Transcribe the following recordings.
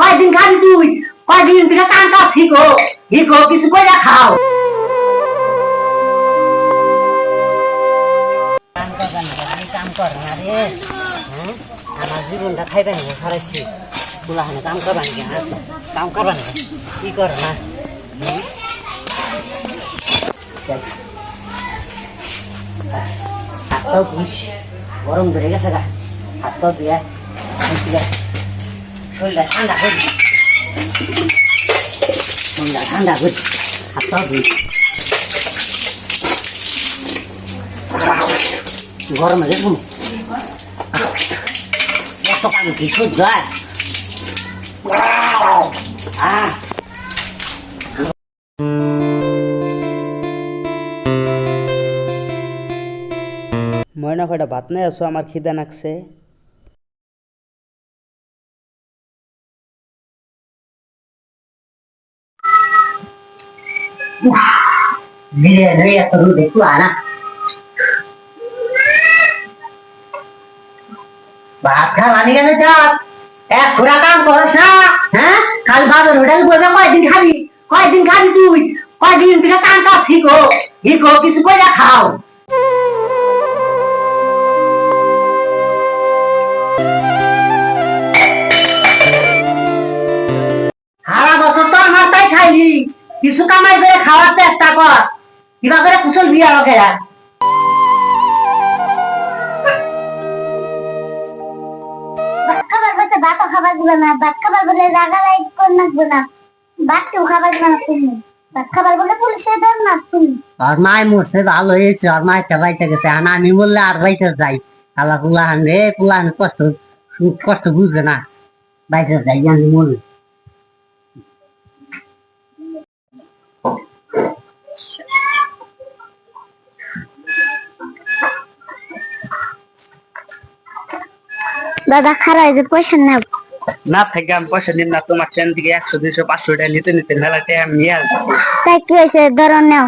কয়দিন খাবি তুই কয়দিন থেকে কাম কাজ শিখো শিখো কিছু করে খাও। কাম কর না রে। হ্যাঁ? আমার জীবনটা খাইবেন না হারাচ্ছি তুলাহানে কাম করবেন কি হ্যাঁ? কাম করবেন না কি করে না। হাত পাও গরম ধরে গেছে গা। হাত পাও ধুইয়া শরীরটা ঠান্ডা করি শরীরটা ঠান্ডা করি পাও ধুই গরমে দেখুন। এত কাম কি সহ্য হয়? আহ! ময়না কয়টা ভাত নাই আছো? আমার খিদা নাকছে ধীরে ধীরে এত রোদ একটু আনা ভাত খাওয়ানি গেলে চাপ? এক ঘোড়া কাম না হ্যাঁ? কাল বাজার হোটেল বসে কয়দিন খাবি? কয়দিন খাবি তুই? কয়দিন থেকে কাম কাজ শিখো শিখো, কিছু করে খাও। সারা বছর তো আমার তাই খাইলি। কিছু কামাই করে খাওয়ার চেষ্টা কর। কিবা করে কুশল বিয়া লোকেরা খাবার বলতে ভাতও খাবার দিবে না ভাত খাবার বলে রাগা লাইট করে নাকবো না। ভাত কেউ খাবার দিবে না তুমি। ভাত খাবার বলে পুলিশে ধর না তুমি আর মায় মরছে ভালো হয়েছে। আর মায় বাইতে গেছে। আর আমি বললে আর বাইতে যাই। আল্লাহ পুলাহান রে পুলাহান কষ্ট কষ্ট বুঝবে না। বাইতে যাই আমি মনে দাদা খারাপ যে পয়সা নেব। না থাকে আমি পয়সা নিন না তোমার ট্রেন থেকে একশো দুইশো পাঁচশো টাকা নিতে নিতে মেলা টাকা আমি নিয়ে আসব। তাই কি হয়েছে? ধরো নেও।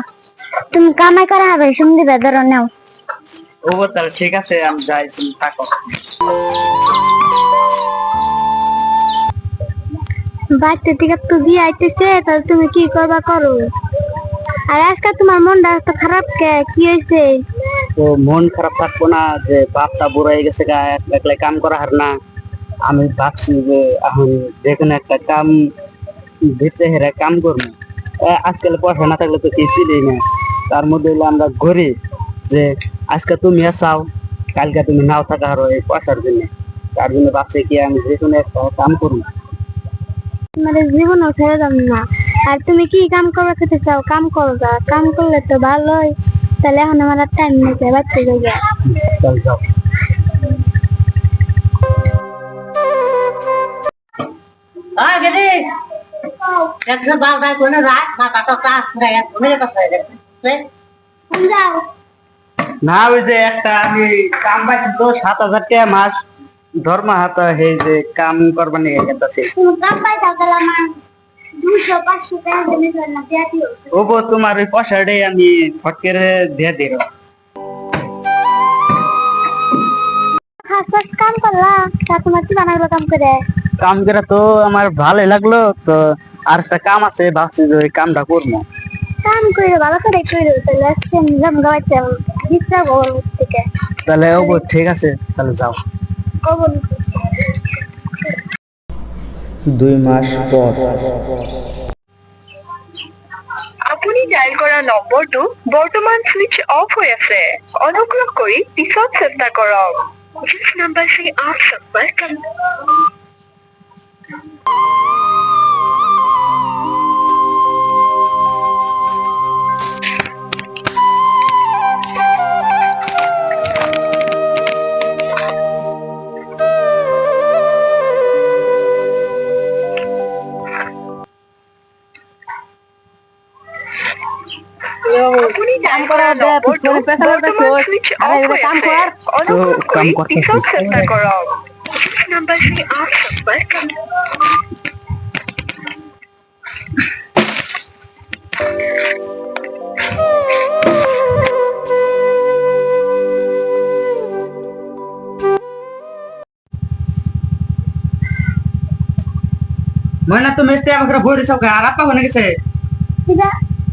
তুমি কামাই করা হবে শুন দিবে ধরো নেও। ও তাহলে ঠিক আছে আমি যাই তুমি থাকো। থেকে তো বিয়ে আইতেছে তাহলে তুমি কি করবা করো? আর আজকে তোমার মনটা এত খারাপ কে? কি হয়েছে? তো মন খারাপ থাকব না যে বাপটা বুড়ো হয়ে গেছে গা একলা একলা কাম করা হার না। আমি ভাবছি যে এখন যে কোনো একটা কাম দিতে হেরে কাম করব। আজকাল পয়সা না থাকলে তো কিছুই না। তার মধ্যে হলো আমরা গরিব, যে আজকে তুমি আসাও, কালকে তুমি নাও থাকা হারো এই পয়সার জন্য। তার জন্য ভাবছি কি আমি যে কোনো একটা কাম করব। তোমাদের জীবনও ছেড়ে দাম না। আর তুমি কি কাম করবে খেতে চাও? কাম করো। কাম করলে তো ভালোই। তাহলে এখন আমার টাইম নেই জায়গা চল যাও। আয় গেদি একশো বাল বাই কোনে রাত মাথা তো কাজ করে মেরে তো হয়ে গেছে। না। ওই যে একটা আমি কাম পাইছি তো সাত হাজার টাকা মাস। ধর্মা হাতা হে যে কাম করবার নিয়ে গেছে। কাম পাই যাও তাহলে আমার দুশো পাঁচশো টাকা দিলে না দিয়া দিও। ও বো তোমার ওই পয়সাটাই আমি ফট করে দিয়ে দিল। হাস কাম করলা? তা তোমার কি বানাইলো কাম করে? কাম করে তো আমার ভালোই লাগল তো আর একটা কাম আছে ভাবছি যে ওই কামটা করব। কাম করে ভালো করে করে তাহলে গাওয়াইতে দিচ্ছা গোবর থেকে। তাহলে ও বো ঠিক আছে তাহলে যাও। গোবর দুই মাস পর। আপুনি ডায়াল কৰা নম্বৰটো বৰ্তমান সুইচ অফ হৈ আছে। অনুগ্ৰহ কৰি পিছত চেষ্টা কৰক। জিছ নাম্বাৰ চি আঠ সম্পৰ্ক कर আপুনি ডায়েল কৰা নম্বৰটো বৰ্তমান ছুইচ অফ হৈ আছে অনুগ্ৰহ তো কাম কৰি করতেছি। পিছত চেষ্টা কৰক जिस नंबर से आप संपर्क कर ময়না তো মেসতে আমাকে ভরে সব আর আপা হনে গেছে এটা কানের থেকে এটা দিয়ে দিতে পারে চাকরি থেকে বাড়ি করতে এ,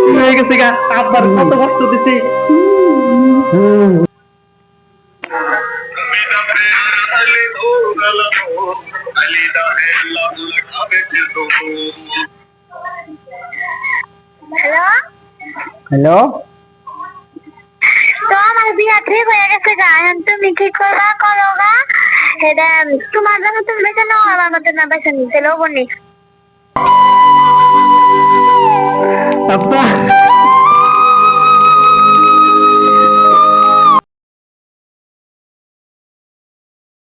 কি হয়ে আব্বার কষ্ট দিছি হ্যালো? তো বিয়া ঠিক হয়ে গেছে গা এখন তুমি কি করবা? করো গা তোমার জন্য তুমি বেছে নাও আমার মতো না বেছে নিতে লোবনি আব্বা